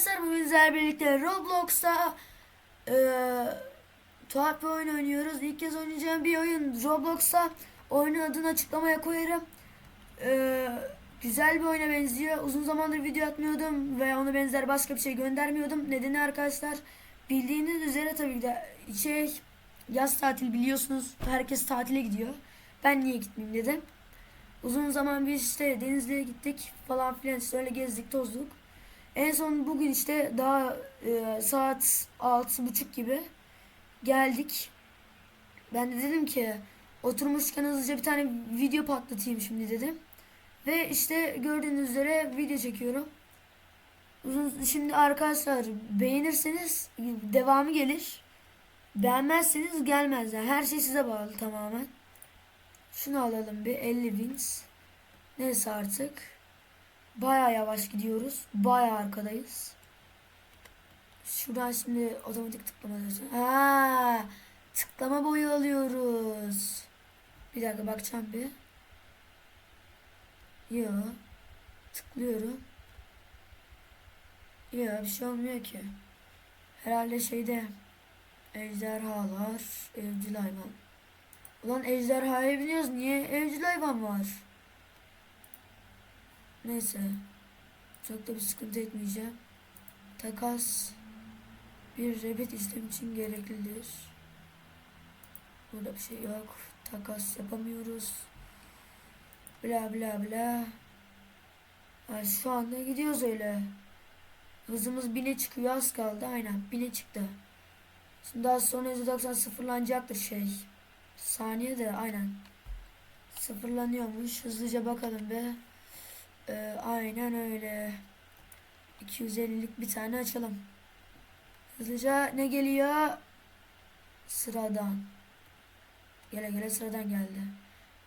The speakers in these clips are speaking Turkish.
arkadaşlar bugün sizlerle birlikte Roblox'ta eee tuhaf bir oyun oynuyoruz. İlk kez oynayacağım bir oyun Roblox'ta. Oyunun adını açıklamaya koyarım. Eee, güzel bir oyuna benziyor. Uzun zamandır video atmıyordum ve ona benzer başka bir şey göndermiyordum. Nedeni arkadaşlar bildiğiniz üzere tabii ki de şey yaz tatil biliyorsunuz. Herkes tatile gidiyor. Ben niye gitmeyeyim dedim. Uzun zaman biz işte Denizli'ye gittik falan filan işte öyle gezdik tozduk. En son bugün işte daha e, saat altı buçuk gibi geldik. Ben de dedim ki oturmuşken hızlıca bir tane video patlatayım şimdi dedim. Ve işte gördüğünüz üzere video çekiyorum. Uzun şimdi arkadaşlar beğenirseniz devamı gelir. Beğenmezseniz gelmez. Yani her şey size bağlı tamamen. Şunu alalım bir 50 wins. Neyse artık. Baya yavaş gidiyoruz. Baya arkadayız. Şuradan şimdi otomatik tıklama diyorsun. Ha, tıklama boyu alıyoruz. Bir dakika bakacağım bir. Yo. Tıklıyorum. Yo bir şey olmuyor ki. Herhalde şeyde ejderhalar, evcil hayvan. Ulan ejderhaya biniyoruz. Niye evcil hayvan var? Neyse. Çok da bir sıkıntı etmeyeceğim. Takas bir rebet işlem için gereklidir. Burada bir şey yok. Takas yapamıyoruz. Bla bla bla. Ay, şu anda gidiyoruz öyle. Hızımız bine çıkıyor az kaldı. Aynen bine çıktı. Şimdi daha sonra %90 sıfırlanacaktır şey. Saniye de aynen. Sıfırlanıyormuş. Hızlıca bakalım be. Ee, aynen öyle. 250'lik bir tane açalım. Hızlıca ne geliyor? Sıradan. Gele gele sıradan geldi.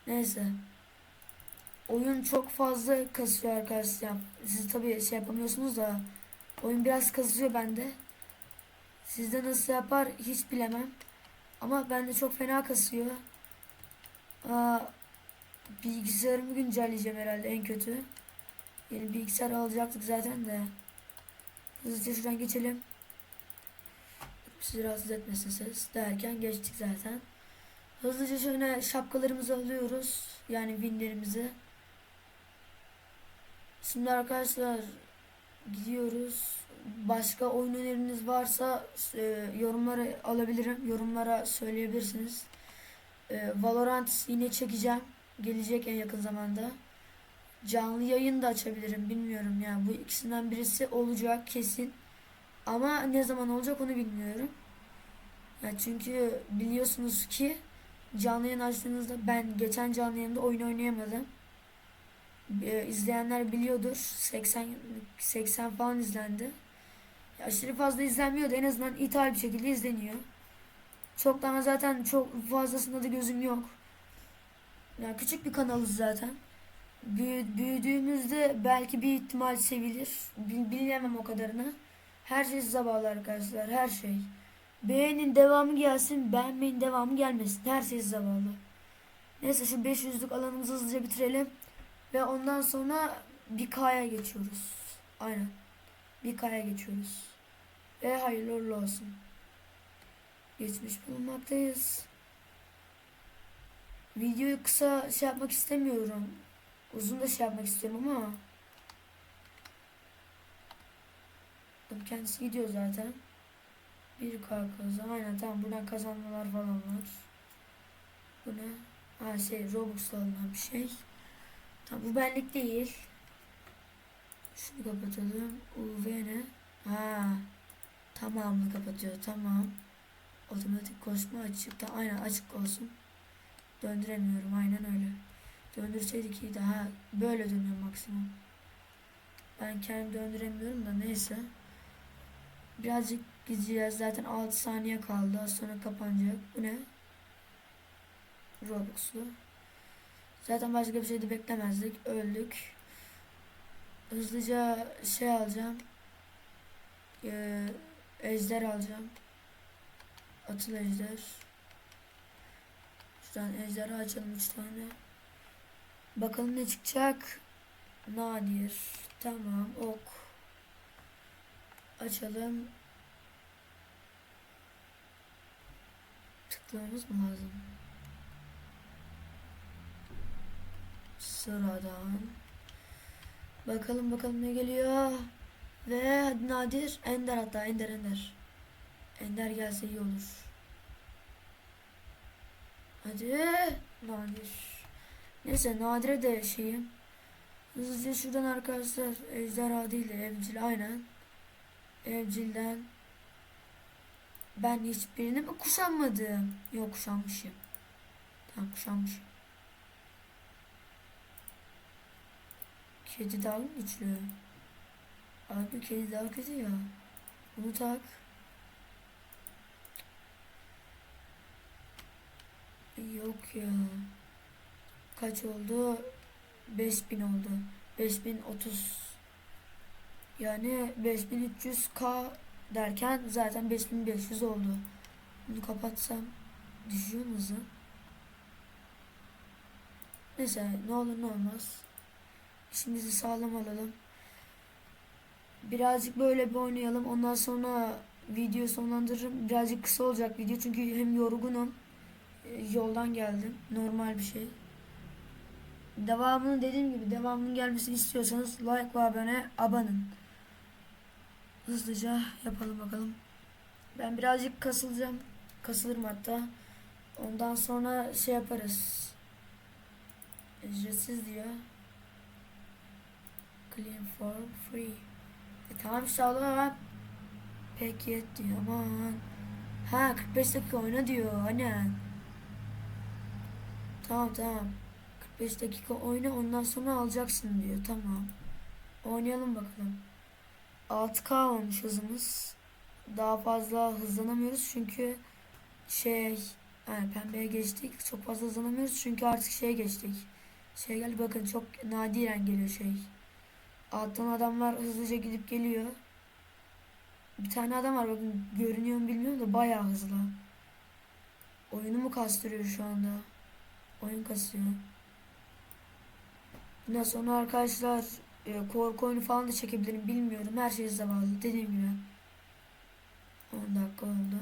Neyse. Oyun çok fazla kasıyor arkadaşlar. Siz tabii şey yapamıyorsunuz da oyun biraz kasıyor bende. Sizde nasıl yapar hiç bilemem. Ama bende çok fena kasıyor. Aa, bilgisayarımı güncelleyeceğim herhalde en kötü. Yeni bilgisayar alacaktık zaten de. Hızlıca şuradan geçelim. Sizi rahatsız etmesin ses derken geçtik zaten. Hızlıca şöyle şapkalarımızı alıyoruz. Yani winlerimizi. Şimdi arkadaşlar gidiyoruz. Başka oyun öneriniz varsa e, yorumlara alabilirim. Yorumlara söyleyebilirsiniz. E, Valorant yine çekeceğim. Gelecek en yakın zamanda. Canlı yayın da açabilirim. Bilmiyorum yani. Bu ikisinden birisi olacak kesin. Ama ne zaman olacak onu bilmiyorum. Ya çünkü biliyorsunuz ki canlı yayın açtığınızda ben geçen canlı yayında oyun oynayamadım. Ee, izleyenler biliyordur. 80 80 falan izlendi. Ya aşırı fazla izlenmiyordu. En azından ithal bir şekilde izleniyor. Çok ama zaten çok fazlasında da gözüm yok. Yani küçük bir kanalız zaten. Büyü- büyüdüğümüzde belki bir ihtimal sevilir. Bil- bilemem o kadarını. Her şey size bağlı arkadaşlar. Her şey. Beğenin devamı gelsin. Beğenmeyin devamı gelmesin. Her şey size bağlı. Neyse şu 500'lük alanımızı hızlıca bitirelim. Ve ondan sonra bir K'ya geçiyoruz. Aynen. Bir K'ya geçiyoruz. Ve hayırlı uğurlu olsun. Geçmiş bulunmaktayız. Videoyu kısa şey yapmak istemiyorum. Uzun da şey yapmak istiyorum ama kendisi gidiyor zaten. Bir K kazan. Aynen tamam buradan kazanmalar falan var. Bu ne? Ha şey Robux'la alınan bir şey. Tamam bu benlik değil. Şunu kapatalım. UV ne? Ha. Tamamını kapatıyor. Tamam. Otomatik koşma açık. Da, aynen açık olsun. Döndüremiyorum. Aynen öyle. Döndürseydik iyi daha böyle dönüyor maksimum. Ben kendim döndüremiyorum da neyse. Birazcık gideceğiz. Zaten 6 saniye kaldı. Az sonra kapanacak. Bu ne? Robux'lu. Zaten başka bir şey de beklemezdik. Öldük. Hızlıca şey alacağım. Ee, ejder alacağım. Atıl ejder. Şuradan ejderha açalım 3 tane. Bakalım ne çıkacak. Nadir. Tamam ok. açalım. Tıklamamız mı lazım? Sıradan. Bakalım bakalım ne geliyor. Ve hadi Nadir. Ender hatta Ender Ender. Ender gelse iyi olur. Hadi. Nadir. Neyse Nadir'e de şeyim. Hızlıca şuradan arkadaşlar ejderha değil de evcil aynen. Evcilden ben hiçbirini mi kuşanmadım? Yok kuşanmışım. Tamam kuşanmışım. Kedi daha mı güçlü? Abi kedi daha kötü ya. Bunu tak. Yok ya. Kaç oldu? 5000 oldu. 5030 yani 5300k derken zaten 5500 oldu. Bunu kapatsam düşüyor mu hızı? Neyse ne olur ne olmaz. İşimizi sağlam alalım. Birazcık böyle bir oynayalım. Ondan sonra video sonlandırırım. Birazcık kısa olacak video çünkü hem yorgunum. e, Yoldan geldim. Normal bir şey. Devamını dediğim gibi devamının gelmesini istiyorsanız like ve abone abanın. Hızlıca yapalım bakalım. Ben birazcık kasılacağım. Kasılırım hatta. Ondan sonra şey yaparız. Ücretsiz diyor. Clean for free. E tamam işte oğlum. Pek yet diyor aman. Ha 45 dakika oyna diyor aynen. Tamam tamam. 45 dakika oyna ondan sonra alacaksın diyor. Tamam. Oynayalım bakalım. 6K olmuş hızımız. Daha fazla hızlanamıyoruz çünkü şey yani pembeye geçtik. Çok fazla hızlanamıyoruz çünkü artık şeye geçtik. Şey geldi bakın çok nadiren geliyor şey. Alttan adamlar hızlıca gidip geliyor. Bir tane adam var bakın görünüyor mu bilmiyorum da bayağı hızlı. Oyunu mu kastırıyor şu anda? Oyun kasıyor. Bundan sonra arkadaşlar e, korku oyunu falan da çekebilirim bilmiyorum. Her şey bağlı. Dediğim gibi. 10 dakika oldu.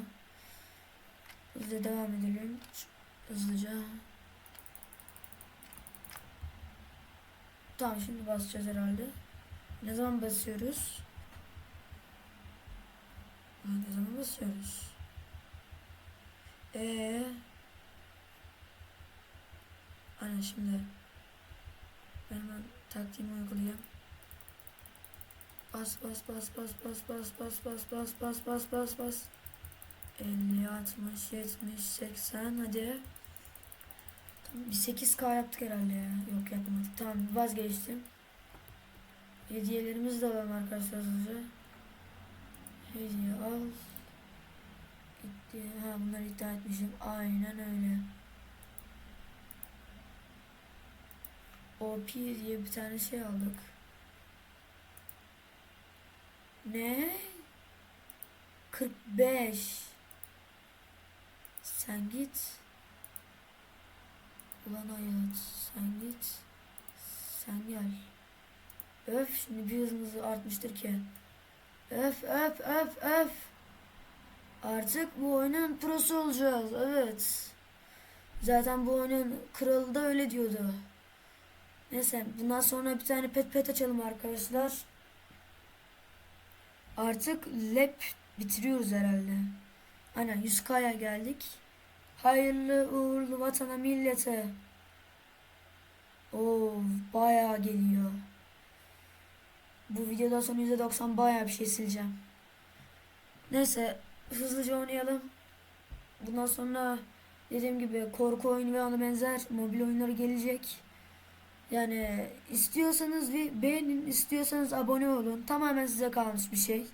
Hızlıca devam edelim. Hızlıca. Tamam şimdi basacağız herhalde. Ne zaman basıyoruz? Ne zaman basıyoruz? Ee, Aynen şimdi ben hemen taktiğimi uygulayayım. Bas bas bas bas bas bas bas bas bas bas bas bas bas 50 60 70 80 hadi tamam, bir 8k yaptık herhalde ya yok yapmadık tamam vazgeçtim hediyelerimizi de alalım arkadaşlar hızlıca hediye al gitti ha bunları iddia etmişim aynen öyle OP diye bir tane şey aldık. Ne? 45. Sen git. Ulan hayat sen git. Sen gel. Öf şimdi bir hızımız artmıştır ki. Öf öf öf öf. Artık bu oyunun prosu olacağız. Evet. Zaten bu oyunun kralı da öyle diyordu. Neyse bundan sonra bir tane pet pet açalım arkadaşlar. Artık lep bitiriyoruz herhalde. Aynen 100k'ya geldik. Hayırlı uğurlu vatana millete. Oo bayağı geliyor. Bu videodan sonra %90 bayağı bir şey sileceğim. Neyse hızlıca oynayalım. Bundan sonra dediğim gibi korku oyunu ve ona benzer mobil oyunları gelecek. Yani istiyorsanız bir beğenin, istiyorsanız abone olun. Tamamen size kalmış bir şey.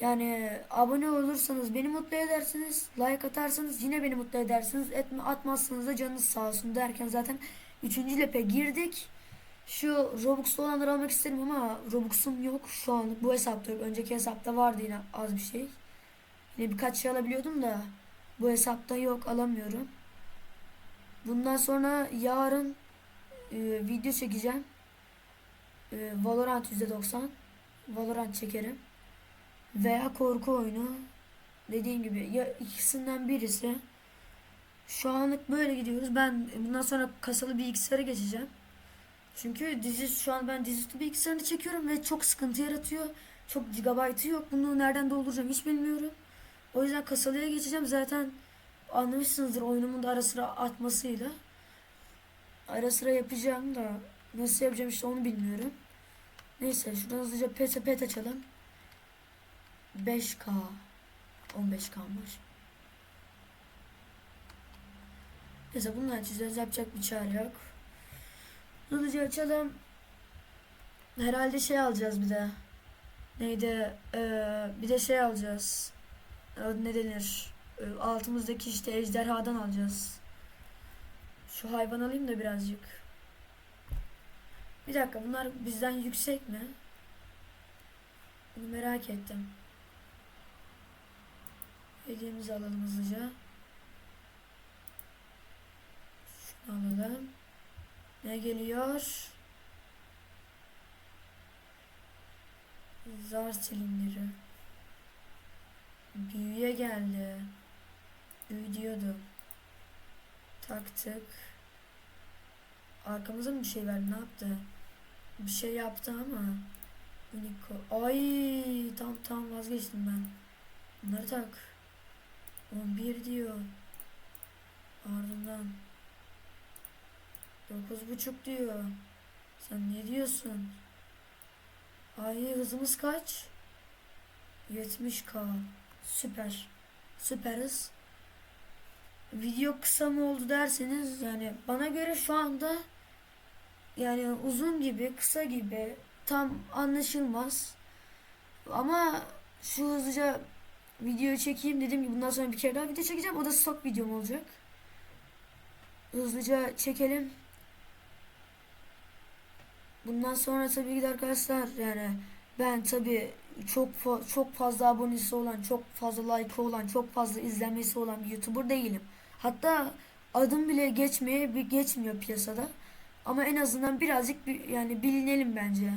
Yani abone olursanız beni mutlu edersiniz. Like atarsanız yine beni mutlu edersiniz. Etme, atmazsanız da canınız sağ olsun derken zaten 3. lepe girdik. Şu Robux'lu olanları almak isterim ama Robux'um yok şu an. Bu hesapta yok. Önceki hesapta vardı yine az bir şey. Yine birkaç şey alabiliyordum da bu hesapta yok alamıyorum. Bundan sonra yarın e, video çekeceğim. E, Valorant %90. Valorant çekerim. veya korku oyunu. Dediğim gibi ya ikisinden birisi. Şu anlık böyle gidiyoruz. Ben bundan sonra kasalı bilgisayara geçeceğim. Çünkü dizi şu an ben dizüstü bilgisayarını çekiyorum ve çok sıkıntı yaratıyor. Çok gigabaytı yok. Bunu nereden dolduracağım hiç bilmiyorum. O yüzden kasalıya geçeceğim. Zaten anlamışsınızdır oyunumun da ara sıra atmasıyla. Ara sıra yapacağım da nasıl yapacağım işte onu bilmiyorum. Neyse şuradan hızlıca pet pet açalım. 5K 15K var. Neyse bunu açacağız. Yapacak bir çare yok. Hızlıca açalım. Herhalde şey alacağız bir de. Neydi? Ee, bir de şey alacağız. Ee, ne denir? Ee, altımızdaki işte ejderhadan alacağız. Şu hayvan alayım da birazcık. Bir dakika bunlar bizden yüksek mi? Bunu merak ettim. Hediyemizi alalım hızlıca. Şunu alalım. Ne geliyor? Zar silindiri. Büyüye geldi. Büyü diyordu. Taktık. Arkamıza mı bir şey verdi? Ne yaptı? Bir şey yaptı ama. Uniko. Ay tam tam vazgeçtim ben. Bunları tak. 11 diyor. Ardından. Dokuz buçuk diyor. Sen ne diyorsun? Ay hızımız kaç? 70k. Süper. Süperiz. Video kısa mı oldu derseniz yani bana göre şu anda yani uzun gibi, kısa gibi tam anlaşılmaz. Ama şu hızlıca video çekeyim dediğim gibi bundan sonra bir kere daha video çekeceğim. O da stok videom olacak. Hızlıca çekelim. Bundan sonra tabii ki de arkadaşlar yani ben tabii çok fa- çok fazla abonesi olan, çok fazla like olan, çok fazla izlenmesi olan bir YouTuber değilim. Hatta adım bile geçmeye bir geçmiyor piyasada. Ama en azından birazcık bir, yani bilinelim bence.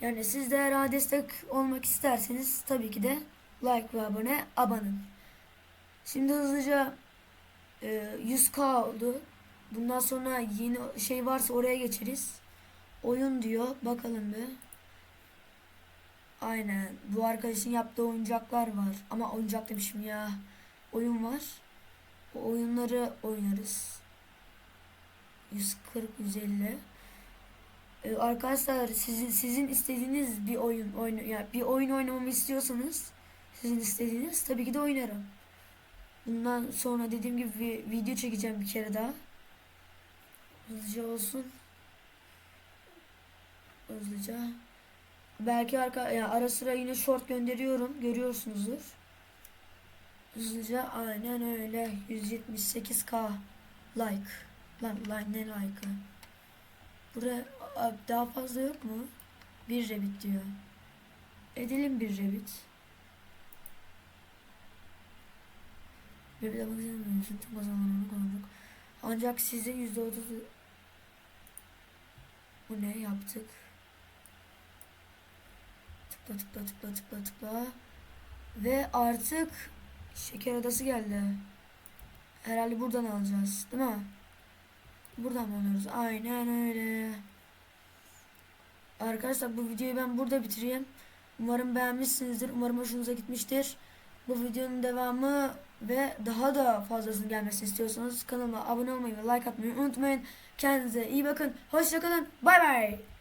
Yani siz de eğer destek olmak isterseniz tabii ki de like ve abone abanın. Şimdi hızlıca e, 100k oldu. Bundan sonra yeni şey varsa oraya geçeriz. Oyun diyor. Bakalım bir. Aynen. Bu arkadaşın yaptığı oyuncaklar var. Ama oyuncak demişim ya. Oyun var. O oyunları oynarız. 140 150. Ee, arkadaşlar sizin sizin istediğiniz bir oyun oyun yani bir oyun oynamamı istiyorsanız sizin istediğiniz tabii ki de oynarım. Bundan sonra dediğim gibi bir video çekeceğim bir kere daha. Hızlıca olsun. Hızlıca. Belki arka ya ara sıra yine short gönderiyorum. Görüyorsunuzdur. Hızlıca aynen öyle 178k like. Lan like ne like'ı? Buraya daha fazla yok mu? Bir rebit diyor. Edelim bir. Bir de bakacağım tüm kazanımını konuştuk. Ancak size yüzde otuz bu ne yaptık? Tıkla tıkla tıkla tıkla tıkla. Ve artık şeker adası geldi. Herhalde buradan alacağız. Değil mi? Buradan mı alıyoruz? Aynen öyle. Arkadaşlar bu videoyu ben burada bitireyim. Umarım beğenmişsinizdir. Umarım hoşunuza gitmiştir. Bu videonun devamı ve daha da fazlasının gelmesini istiyorsanız kanalıma abone olmayı ve like atmayı unutmayın. Kendinize iyi bakın. Hoşçakalın. Bay bay.